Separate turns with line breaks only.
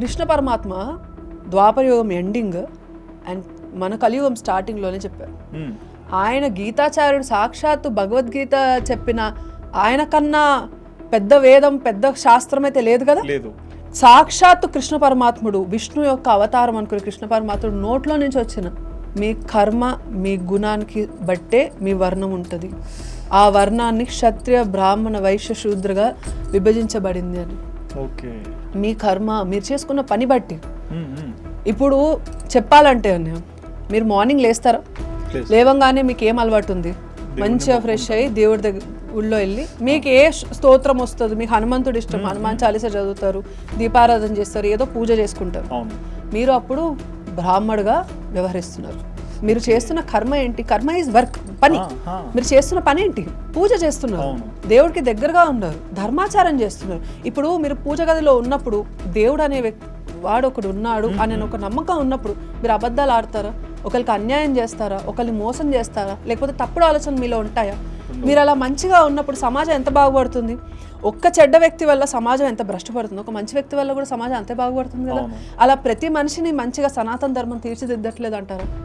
కృష్ణ పరమాత్మ ద్వాపరయుగం ending and మన కలియుగం స్టార్టింగ్లోనే చెప్పారు.
మ్మ్.
ఆయన గీతాచార్యుడు సాక్షాత్తు భగవద్గీత చెప్పిన ఆయన కన్నా పెద్ద వేదం పెద్ద శాస్త్రం అయితే లేదు కదా?
లేదు.
సాక్షాత్తు కృష్ణ పరమాత్ముడు విష్ణు యొక్క అవతారం అనుకుని కృష్ణ పరమాత్ముడు నోట్లో నుంచి వచ్చిన మీ కర్మ మీ గుణానికి బట్టే మీ వర్ణం ఉంటుంది. ఆ వర్ణాన్ని క్షత్రియ బ్రాహ్మణ వైశ్య శూద్రగా విభజించబడింది అని.
ఓకే.
మీ కర్మ మీరు చేసుకున్న పని బట్టి. ఇప్పుడు చెప్పాలంటే అన్నయ్య మీరు మార్నింగ్ లేస్తారా. లేవంగానే మీకు ఏం అలవాటు ఉంది మంచిగా ఫ్రెష్ అయ్యి దేవుడి దగ్గర ఊళ్ళో వెళ్ళి మీకు ఏ స్తోత్రం వస్తుంది? మీకు హనుమంతుడు ఇష్టం. హనుమాన్ చాలీస చదువుతారు దీపారాధన చేస్తారు ఏదో పూజ చేసుకుంటారు. మీరు అప్పుడు బ్రాహ్మడుగా వ్యవహరిస్తున్నారు. మీరు చేస్తున్న కర్మ ఏంటి? కర్మ ఈజ్ వర్క్ పని. మీరు చేస్తున్న పని ఏంటి? పూజ చేస్తున్నారు. దేవుడికి దగ్గరగా ఉన్నారు. ధర్మాచారం చేస్తున్నారు. ఇప్పుడు మీరు పూజ గదిలో ఉన్నప్పుడు దేవుడు అనే వ్యక్తి వాడు ఒకడు ఉన్నాడు అనే ఒక నమ్మకం ఉన్నప్పుడు మీరు అబద్ధాలు ఆడతారా? ఒకరికి అన్యాయం చేస్తారా? ఒకరిని మోసం చేస్తారా? లేకపోతే తప్పుడు ఆలోచనలు మీలో ఉంటాయా? మీరు అలా మంచిగా ఉన్నప్పుడు సమాజం ఎంత బాగుపడుతుంది? ఒక్క చెడ్డ వ్యక్తి వల్ల సమాజం ఎంత భ్రష్టపడుతుంది? ఒక మంచి వ్యక్తి వల్ల కూడా సమాజం అంతే బాగుపడుతుంది కదా. అలా ప్రతి మనిషిని మంచిగా సనాతన ధర్మం తీర్చిదిద్దట్లేదు అంటారా?